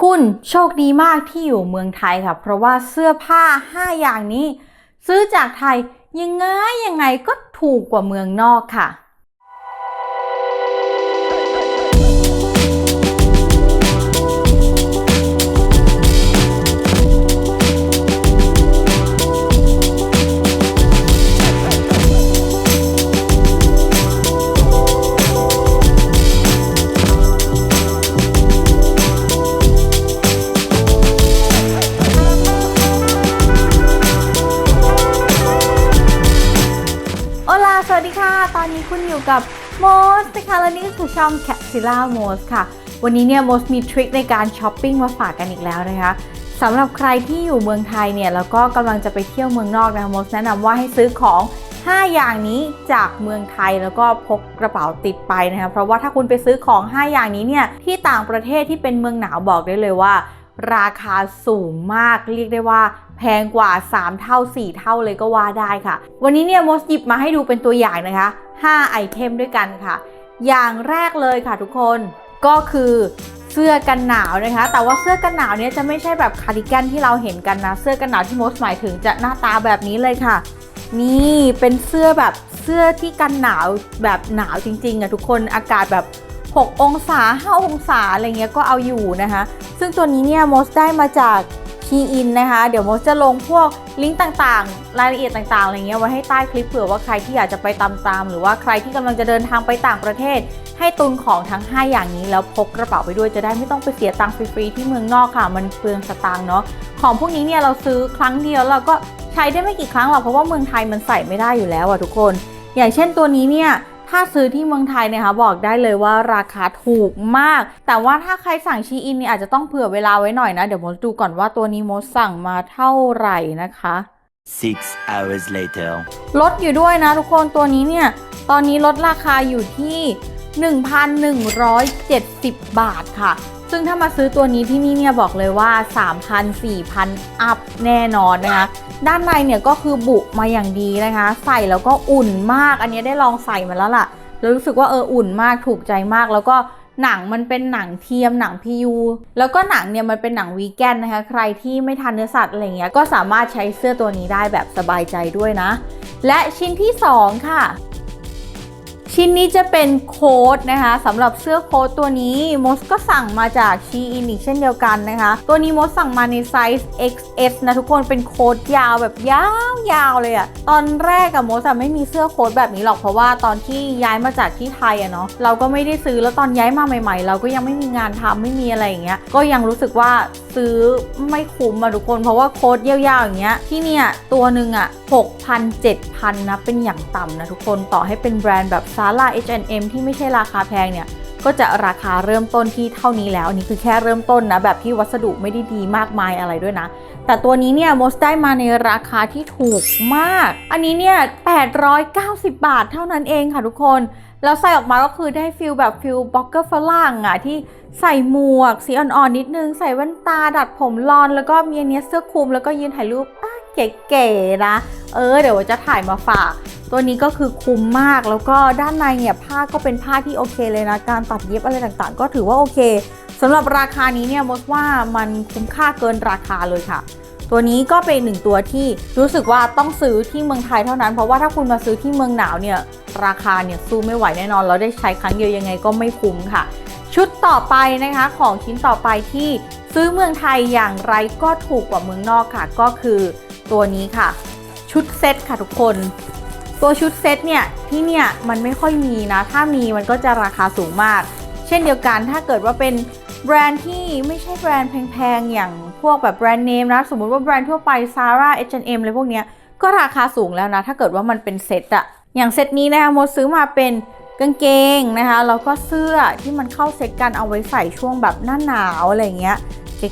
คุณโชคดีมากที่อยู่เมืองไทยค่ะ เพราะว่าเสื้อผ้า 5 อย่างนี้ ซื้อจากไทยยังไงยังไงก็ถูกกว่าเมืองนอกค่ะ กับโมสนะคะและนี่ก็คือช่อง Capsula m o s ค่ะ วันนี้เนี่ยโมสมีทริคในการช้อปปิ้งมาฝากกันอีกแล้วนะคะสำหรับใครที่อยู่เมืองไทยเนี่ยแล้วก็กำลังจะไปเที่ยวเมืองนอกนะคะโมสแนะนำว่าให้ซื้อของ 5 อย่างนี้จากเมืองไทยแล้วก็พกกระเป๋าติดไปนะคะเพราะว่าถ้าคุณไปซื้อของ 5 อย่างนี้เนี่ยที่ต่างประเทศที่เป็นเมืองหนาวบอกได้เลยว่า ราคาสูงมากเรียกได้ว่าแพงกว่า 3 เท่า 4 เท่าเลยก็ว่าได้ค่ะ วันนี้เนี่ยมดหยิบมาให้ดูเป็นตัวอย่างนะคะ 5 ไอเทมด้วยกันค่ะ อย่างแรกเลยค่ะทุกคนก็คือเสื้อกันหนาวนะคะ แต่ว่าเสื้อกันหนาวเนี่ยจะไม่ใช่แบบคาร์ดิแกนที่เราเห็นกันนะ เสื้อกันหนาวที่มดหมายถึงจะหน้าตาแบบนี้เลยค่ะ นี่เป็นเสื้อแบบเสื้อที่กันหนาวแบบหนาวจริงๆอะทุกคนอากาศแบบ 6 องศา 5 องศาอะไรเงี้ยก็เอาอยู่นะคะ ซึ่งตัวนี้เนี่ยมดได้มาจากชีอินนะคะ เดี๋ยวมดจะลงพวกลิงก์ต่างๆ รายละเอียดต่างๆอะไรเงี้ยไว้ให้ใต้คลิปเผื่อว่าใครที่อยากจะไปตามๆหรือว่าใครที่กำลังจะเดินทางไปต่างประเทศ ให้ตุนของทั้ง 5 อย่างนี้แล้วพกกระเป๋าไปด้วยจะได้ไม่ต้องไปเสียตังค์ฟรีๆที่เมืองนอกค่ะ มันเปลืองสตางค์เนาะของพวกนี้เนี่ยเราซื้อครั้งเดียวเราก็ใช้ได้ไม่กี่ครั้งหรอกเพราะว่าเมืองไทยมันใส่ไม่ได้อยู่แล้วอะทุกคน อย่างเช่นตัวนี้เนี่ย ถ้าซื้อที่เมืองไทยนะคะบอกได้เลยว่าราคาถูกมาก แต่ว่าถ้าใครสั่งชีอินเนี่ยอาจจะต้องเผื่อเวลาไว้หน่อยนะ เดี๋ยวมดดูก่อนว่าตัวนี้มดสั่งมาเท่าไหร่นะคะ Six hours later. ลดอยู่ด้วยนะทุกคนตัวนี้เนี่ย ตอนนี้ลดราคาอยู่ที่ 1,170 บาทค่ะ ซึ่งถ้ามาซื้อตัวนี้ที่นี่เนี่ยบอกเลยว่า 3,000 4,000 อัพแน่นอนนะคะ ด้านในเนี่ยก็คือบุมาอย่างดีนะคะ ใส่แล้วก็อุ่นมาก อันนี้ได้ลองใส่มาแล้วล่ะ แล้วรู้สึกว่าเอออุ่นมากถูกใจมากแล้วก็หนังมันเป็นหนังเทียมหนังพียูแล้วก็หนังเนี่ยมันเป็นหนังวีแกนนะคะ ใครที่ไม่ทานเนื้อสัตว์อะไรเงี้ยก็สามารถใช้เสื้อตัวนี้ได้แบบสบายใจด้วยนะ และชิ้นที่ 2 ค่ะ ชิ้นนี้จะเป็นโค้ดนะคะสำหรับเสื้อโค้ดตัวนี้มดก็สั่งมาจากชีอินอีกเช่นเดียวกันนะคะ ตัวนี้มดสั่งมาในไซส์ XS นะทุกคนเป็นโค้ดยาวแบบยาวๆเลยอะตอนแรกอะมดอะไม่มีเสื้อโค้ดแบบนี้หรอกเพราะว่าตอนที่ย้ายมาจากที่ไทยอะเนาะเราก็ไม่ได้ซื้อแล้วตอนย้ายมาใหม่ ๆ เราก็ยังไม่มีงานทำไม่มีอะไรอย่างเงี้ยก็ยังรู้สึกว่าซื้อไม่คุ้มอะทุกคน เพราะว่าโค้ดยาวๆอย่างเงี้ยที่เนี่ยตัวหนึ่งอะ6,000 7,000นะเป็นอย่างต่ำนะทุกคนต่อให้เป็นแบรนด์แบบ Zara H&M ที่ไม่ใช่ราคาแพงเนี่ยก็จะราคาเริ่มต้นที่เท่านี้แล้ว อันนี้คือแค่เริ่มต้นนะ แบบที่วัสดุไม่ได้ดีมากมายอะไรด้วยนะ แต่ตัวนี้เนี่ยมดได้มาในราคาที่ถูกมาก อันนี้เนี่ย 890 บาทเท่านั้นเองค่ะทุกคน แล้วใส่ออกมาก็คือได้ฟิลแบบฟิลบล็อกเกอร์ฝรั่งอะที่ใส่หมวกสีอ่อนๆนิดนึง ใส่แว่นตาดัดผมลอน แล้วก็มีเนี้ยเสื้อคลุมแล้วก็ยืนถ่ายรูปเก๋ๆนะ เออเดี๋ยวจะถ่ายมาฝาก ตัวนี้ก็คือคุ้มมากแล้วก็ด้านในเนี่ยผ้าก็เป็นผ้าที่โอเคเลยนะ การตัดเย็บอะไรต่างๆ ก็ถือว่าโอเคสำหรับราคานี้เนี่ยมดว่ามันคุ้มค่าเกินราคาเลยค่ะ ตัวนี้ก็เป็นหนึ่งตัวที่รู้สึกว่าต้องซื้อที่เมืองไทยเท่านั้น เพราะว่าถ้าคุณมาซื้อที่เมืองหนาวเนี่ยราคาเนี่ยสู้ไม่ไหวแน่นอนเราได้ใช้ครั้งเดียวยังไงก็ไม่คุ้มค่ะ ชุดต่อไปนะคะของชิ้นต่อไปที่ซื้อเมืองไทยอย่างไรก็ถูกกว่าเมืองนอกค่ะ ก็คือตัวนี้ค่ะ ชุดเซ็ตค่ะทุกคน ตัวชุดเซ็ตเนี่ยที่เนี่ยมันไม่ค่อยมีนะ ถ้ามีมันก็จะราคาสูงมาก เช่นเดียวกันถ้าเกิดว่าเป็นแบรนด์ที่ไม่ใช่แบรนด์แพงๆ อย่างพวกแบบแบรนด์เนมนะ สมมุติว่าแบรนด์ทั่วไป Zara H&M อะไรพวกเนี้ยก็ราคาสูงแล้วนะ ถ้าเกิดว่ามันเป็นเซ็ตอะอย่างเซ็ตนี้นะคะโมดซื้อมาเป็นกางเกงนะคะแล้วก็เสื้อที่มันเข้าเซ็ตกันเอาไว้ใส่ช่วงแบบหน้าหนาวอะไรเงี้ย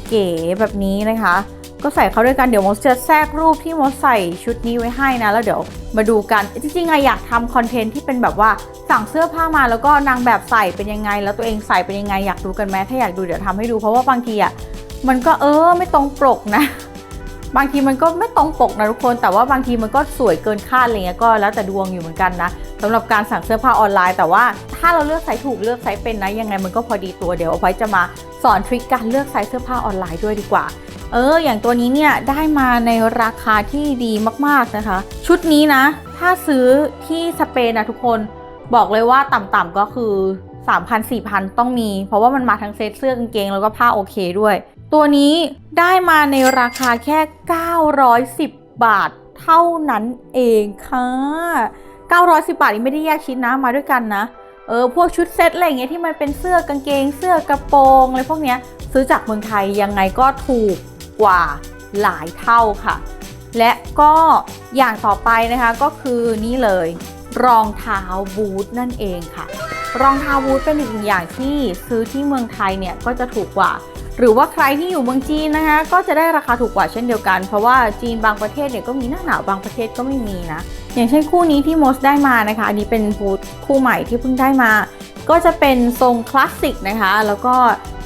เก๋ๆแบบนี้นะคะ ก็ใส่เข้าด้วยกันเดี๋ยวมดจะแทรกรูปที่มดใส่ชุดนี้ไว้ให้นะ แล้วเดี๋ยวมาดูกัน จริงๆอะอยากทำคอนเทนต์ที่เป็นแบบว่าสั่งเสื้อผ้ามาแล้วก็นางแบบใส่เป็นยังไง แล้วตัวเองใส่เป็นยังไงอยากดูกันไหมถ้าอยากดูเดี๋ยวทำให้ดูเพราะว่าบางทีอะมันก็เออไม่ตรงปกนะ บางทีมันก็ไม่ตรงปกนะทุกคน แต่ว่าบางทีมันก็สวยเกินคาดอะไรเงี้ยก็แล้วแต่ดวงอยู่เหมือนกันนะสำหรับการสั่งเสื้อผ้าออนไลน์แต่ว่าถ้าเราเลือกไซส์ถูกเลือกไซส์เป็นนะยังไงมันก็พอดีตัวเดี๋ยวเอาไว้จะมาสอนทริคการเลือกไซส์เสื้อผ้าออนไลน์ด้วยดีกว่า เออ อย่างตัวนี้เนี่ยได้มาในราคาที่ดีมากๆนะคะ ชุดนี้นะ ถ้าซื้อที่สเปนนะทุกคนบอกเลยว่าต่ำๆก็คือ3,000 4,000 ต้องมี เพราะว่ามันมาทั้งเซตเสื้อกางเกงแล้วก็ผ้าโอเคด้วย ตัวนี้ได้มาในราคาแค่ 910 บาทเท่านั้นเองค่ะ 910 บาทนี้ไม่ได้แยกชิ้นนะมาด้วยกันนะ เออ พวกชุดเซ็ตอะไรอย่างเงี้ยที่มันเป็นเสื้อกางเกง เสื้อกระโปรงอะไรพวกเนี้ยซื้อจากเมืองไทยยังไงก็ถูก กว่าหลายเท่าค่ะ และก็อย่างต่อไปนะคะก็คือนี่เลย รองเท้าบูทนั่นเองค่ะ รองเท้าบูทเป็นอีกหนึ่งอย่างที่ซื้อที่เมืองไทยเนี่ยก็จะถูกกว่า หรือว่าใครที่อยู่เมืองจีนนะคะก็จะได้ราคาถูกกว่าเช่นเดียวกัน เพราะว่าจีนบางประเทศเนี่ยก็มีหน้าหนาวบางประเทศก็ไม่มีนะอย่างเช่นคู่นี้ที่มสได้มานะคะ อันนี้เป็นบูทคู่ใหม่ที่เพิ่งได้มา ก็จะเป็นทรงคลาสสิกนะคะ แล้วก็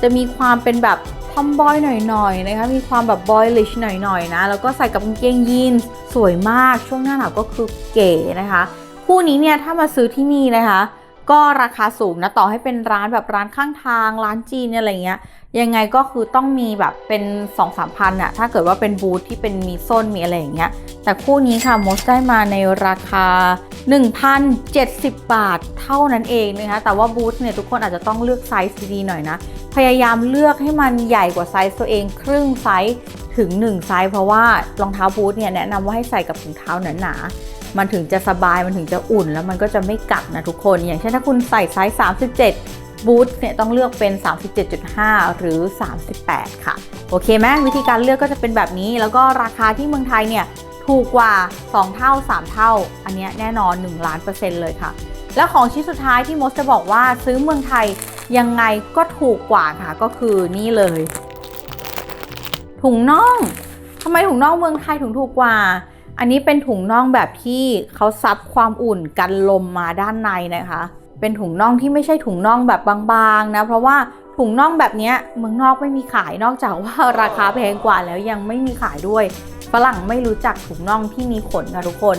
จะมีความเป็นแบบ ทอมบอยหน่อยๆนะคะ มีความแบบบอยลิชหน่อยๆนะ แล้วก็ใส่กับกางเกงยีนสวยมาก ช่วงหน้าหนาวก็คือเก๋นะคะ คู่นี้เนี่ยถ้ามาซื้อที่นี่นะคะ ก็ราคาสูงนะ ต่อให้เป็นร้านแบบร้านข้างทาง ร้านจีนเนี่ยอะไรเงี้ย ยังไงก็คือต้องมีแบบเป็น 2 3 0 0พันอะถ้าเกิดว่าเป็นบูธที่เป็นมีส้นมีอะไรอย่างเงี้ย แต่คู่นี้ค่ะมสได้มาในราคา1,070 บาทเท่านั้นเองนะคะ แต่ว่าบูธเนี่ยทุกคนอาจจะต้องเลือกไซส์ดีๆหน่อยนะ พยายามเลือกให้มันใหญ่กว่าไซส์ตัวเองครึ่งไซส์ถึง 1 ไซส์เพราะว่ารองเท้าบูธเนี่ยแนะนำว่าให้ใส่กับถุงเท้าหนาๆมันถึงจะสบายมันถึงจะอุ่น แล้วมันก็จะไม่กัดนะทุกคน อย่างเช่นถ้าคุณใส่ไซส์ 37 บูธเนี่ยต้องเลือกเป็น 37.5 หรือ 38 ค่ะ โอเคไหมวิธีการเลือกก็จะเป็นแบบนี้ แล้วก็ราคาที่เมืองไทยเนี่ยถูกกว่า 2 เท่า 3 เท่า อันนี้แน่นอน 1 ล้านเปอร์เซ็นต์เลยค่ะ แล้วของชิ้นสุดท้ายที่มดจะบอกว่าซื้อเมืองไทยยังไงก็ถูกกว่าค่ะก็คือนี่เลย ถุงน่องทำไมถุงน่องเมืองไทยถึงถูกกว่า อันนี้เป็นถุงน่องแบบที่เขาซับความอุ่นกันลมมาด้านในนะคะ เป็นถุงน่องที่ไม่ใช่ถุงน่องแบบบางๆนะ เพราะว่าถุงน่องแบบนี้เมืองนอกไม่มีขายนอกจากว่าราคาแพงกว่าแล้วยังไม่มีขายด้วยฝรั่งไม่รู้จักถุงน่องที่มีขนค่ะทุกคน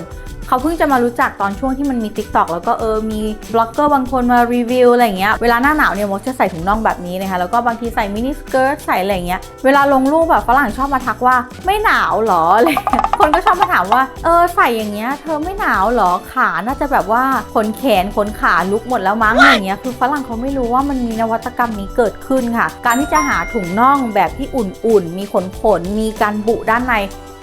เขาเพิ่งจะมารู้จักตอนช่วงที่มันมี Tik t o อกแล้วก็เออมีบล็อกเกอร์บางคนมารีวิวอะไรเงี้ยเวลาหน้าหนาวเนี่ยมดจะใส่ถุงน่องแบบนี้นะคะแล้วก็บางทีใส่มินิสเกิร์ตใส่อะไรเงี้ยเวลาลงรูปแบบฝรั่งชอบมาทักว่าไม่หนาวเหรออะไรคนก็ชอบมาถามว่าเออใส่อย่างเงี้ยเธอไม่หนาวเหรอขาน่าจะแบบว่าขนแขนขนขาลุกหมดแล้วมั้งอะไรอย่างเงี้ยคือฝรั่งเขาไม่รู้ว่ามันมีนวัตกรรมนี้เกิดขึ้นค่ะ การที่จะหาถุงน่องแบบที่อุ่นๆ มีขนขนๆมีการบุด้านใน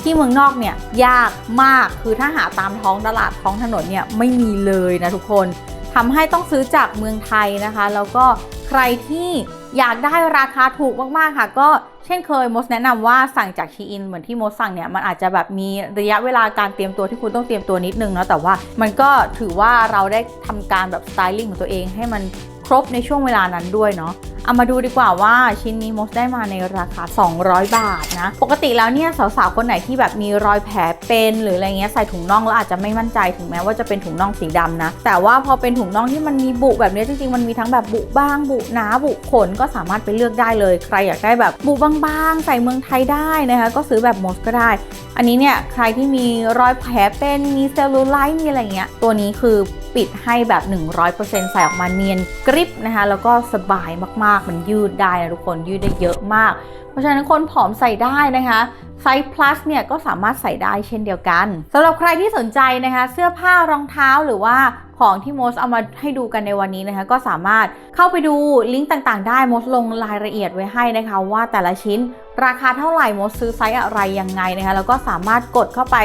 ที่เมืองนอกเนี่ยยากมากคือถ้าหาตามท้องตลาดท้องถนนเนี่ยไม่มีเลยนะทุกคนทำให้ต้องซื้อจากเมืองไทยนะคะ แล้วก็ใครที่อยากได้ราคาถูกมากๆค่ะ ก็เช่นเคยมดแนะนำว่าสั่งจากชีอินเหมือนที่มดสั่งเนี่ยมันอาจจะแบบมีระยะเวลาการเตรียมตัวที่คุณต้องเตรียมตัวนิดนึงเนาะแต่ว่ามันก็ถือว่าเราได้ทำการแบบสไตลิ่งของตัวเองให้มันครบในช่วงเวลานั้นด้วยเนาะ เอามาดูดีกว่าว่าชิ้นนี้มดได้มาในราคา 200 บาทนะ ปกติแล้วเนี่ยสาวๆคนไหนที่แบบมีรอยแผลเป็นหรืออะไรเงี้ยใส่ถุงน่องแล้วอาจจะไม่มั่นใจถึงแม้ว่าจะเป็นถุงน่องสีดำนะ แต่ว่าพอเป็นถุงน่องที่มันมีบุแบบนี้จริงๆมันมีทั้งแบบบุบ้างบุหนาบุขนก็สามารถไปเลือกได้เลย ใครอยากได้แบบบุบางๆใส่เมืองไทยได้นะคะก็ซื้อแบบมดก็ได้ อันนี้เนี่ยใครที่มีรอยแผลเป็นมีเซลลูไลท์มีอะไรเงี้ยตัวนี้คือ ปิดให้แบบ 100%ใส่ออกมาเนียนกริบนะคะ แล้วก็สบายมากๆ มันยืดได้นะทุกคนยืดได้เยอะมาก เพราะฉะนั้นคนผอมใส่ได้นะคะไซส์ plus เนี่ยก็สามารถใส่ได้เช่นเดียวกันสำหรับใครที่สนใจนะคะ เสื้อผ้ารองเท้าหรือว่าของที่โมสเอามาให้ดูกันในวันนี้นะคะ ก็สามารถเข้าไปดูลิงก์ต่างๆ ได้โมสลงรายละเอียดไว้ให้นะคะ ว่าแต่ละชิ้น ราคาเท่าไหร่มดซื้อไซส์อะไรยังไงนะคะแล้วก็สามารถกดเข้าไป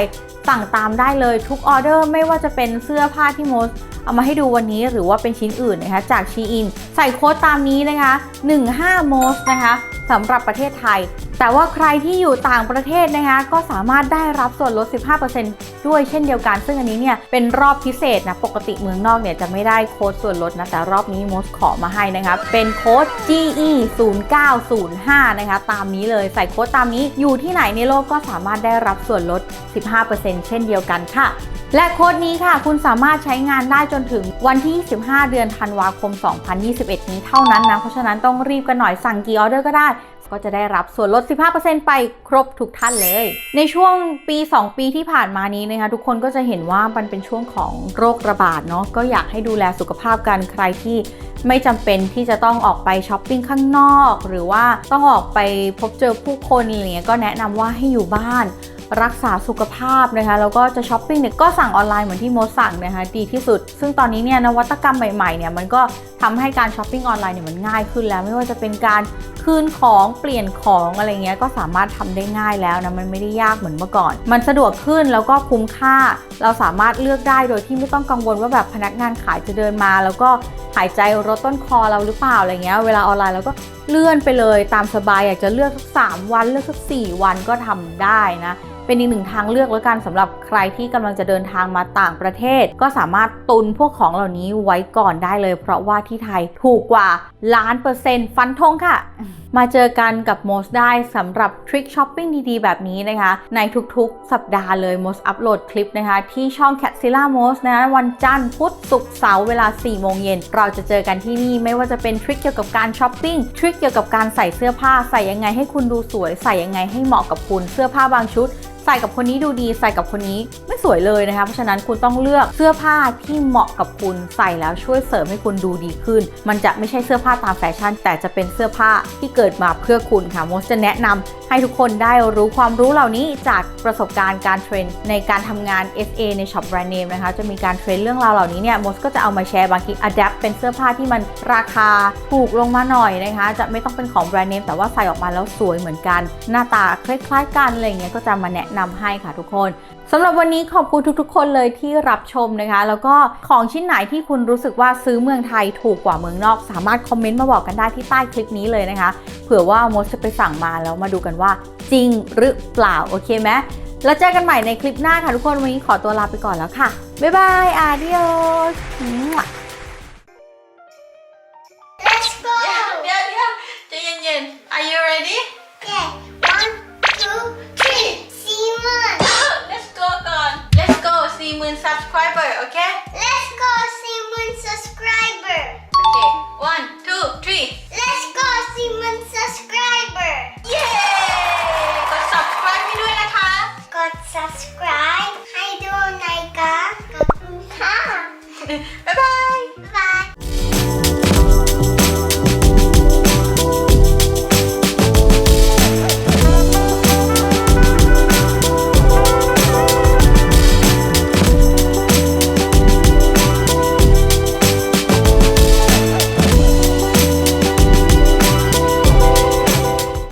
สั่งตามได้เลยทุกออเดอร์ไม่ว่าจะเป็นเสื้อผ้าที่มดเอามาให้ดูวันนี้หรือว่าเป็นชิ้นอื่นนะคะจากชีอิน ใส่โค้ดตามนี้นะคะ 15 m o s นะคะ สำหรับประเทศไทย แต่ว่าใครที่อยู่ต่างประเทศนะคะก็สามารถได้รับส่วนลด 15%ด้วยเช่นเดียวกัน ซึ่งอันนี้เนี่ยเป็นรอบพิเศษนะ ปกติเมืองนอกเนี่ยจะไม่ได้โค้ดส่วนลดนะ แต่รอบนี้มสขอมาให้นะคะ เป็นโค้ด GE 0905นะคะ ตามนี้เลย ใส่โค้ดตามนี้ อยู่ที่ไหนในโลกก็สามารถได้รับส่วนลด 15%เช่นเดียวกันค่ะและโค้ดนี้ค่ะ คุณสามารถใช้งานได้จนถึงวันที่25เดือนธันวาคม 2021 นี้เท่านั้นนะ เพราะฉะนั้นต้องรีบกันหน่อยสั่งกี่ออเดอร์ก็ได้ ก็จะได้รับส่วนลด 15%ไปครบทุกท่านเลย ในช่วงปี 2 ปีที่ผ่านมานี้นะคะ ทุกคนก็จะเห็นว่ามันเป็นช่วงของโรคระบาดเนาะก็อยากให้ดูแลสุขภาพกันใครที่ไม่จำเป็นที่จะต้องออกไปช้อปปิ้งข้างนอก หรือว่าต้องออกไปพบเจอผู้คนอะไรเงี้ยก็แนะนำว่าให้อยู่บ้านรักษาสุขภาพนะคะแล้วก็จะช้อปปิ้งเนี่ยก็สั่งออนไลน์เหมือนที่โมสั่งนะคะดีที่สุด ซึ่งตอนนี้เนี่ยนวัตกรรมใหม่ๆเนี่ยมันก็ ทำให้การช้อปปิ้งออนไลน์เนี่ยมันง่ายขึ้นแล้วไม่ว่าจะเป็นการคืนของเปลี่ยนของอะไรเงี้ยก็สามารถทำได้ง่ายแล้วนะมันไม่ได้ยากเหมือนเมื่อก่อน มันสะดวกขึ้นแล้วก็คุ้มค่า เราสามารถเลือกได้โดยที่ไม่ต้องกังวลว่าแบบพนักงานขายจะเดินมา แล้วก็หายใจรถต้นคอเราหรือเปล่าอะไรเงี้ยเวลาออนไลน์เราก็เลื่อนไปเลยตามสบายอยากจะเลือกสักสามวันเลือกสักสี่วันก็ทำได้นะ เป็นอีกหนึ่งทางเลือกแล้วกันสำหรับใครที่กำลังจะเดินทางมาต่างประเทศ ก็สามารถตุนพวกของเหล่านี้ไว้ก่อนได้เลย เพราะว่าที่ไทยถูกกว่าล้านเปอร์เซ็นต์ฟันธงค่ะ มาเจอกันกับโมสได้สำหรับทริคช้อปปิ้งดีๆ แบบนี้นะคะ ในทุกๆ สัปดาห์เลยโมสอัปโหลดคลิปนะคะ ที่ช่อง c a t z i l l a m o s นะวันจันทร์พุธศุกร์เสาร์เวลา 4 โมงเย็น เราจะเจอกันที่นี่ไม่ว่าจะเป็นทริคเกี่ยวกับการช้อปปิ้งทริคเกี่ยวกับการใส่เสื้อผ้าใส่ยังไงให้คุณดูสวย ใส่ยังไงให้เหมาะกับคุณเสื้อผ้าบางชุด ส่กับคนนี้ดูดีใส่กับคนนี้ไม่สวยเลยนะคะ เพราะฉะนั้นคุณต้องเลือกเสื้อผ้าที่เหมาะกับคุณใส่แล้วช่วยเสริมให้คุณดูดีขึ้น มันจะไม่ใช่เสื้อผ้าตามแฟชั่น แต่จะเป็นเสื้อผ้าที่เกิดมาเพื่อคุณค่ะโมสจะแนะนำให้ทุกคนได้รู้ความรู้เหล่านี้จากประสบการณ์การเทรนในการทำงาน SA ในช็อปแบรนด์เนมนะคะจะมีการเทรนเรื่องราวเหล่านี้เนี่ยโมสก็จะเอามาแชร์บางทีอัดแอปเป็นเสื้อผ้าที่มันราคาถูกลงมาหน่อยนะคะ จะไม่ต้องเป็นของแบรนด์เนมแต่ว่าใส่ออกมาแล้วสวยเหมือนกัน หน้าตาคล้ายๆกันอะไรเงี้ยก็จะมาแนะนำให้ค่ะทุกคนสำหรับวันนี้ขอบคุณทุกๆ คนเลยที่รับชมนะคะ แล้วก็ของชิ้นไหนที่คุณรู้สึกว่าซื้อเมืองไทยถูกกว่าเมืองนอก สามารถคอมเมนต์มาบอกกันได้ที่ใต้คลิปนี้เลยนะคะ เผื่อว่ามดจะไปสั่งมาแล้วมาดูกันว่า จริงหรือเปล่าโอเคไหมแล้วเจอกันใหม่ในคลิปหน้าค่ะทุกคนวันนี้ขอตัวลาไปก่อนแล้วค่ะบ๊ายบายอาเดิโอ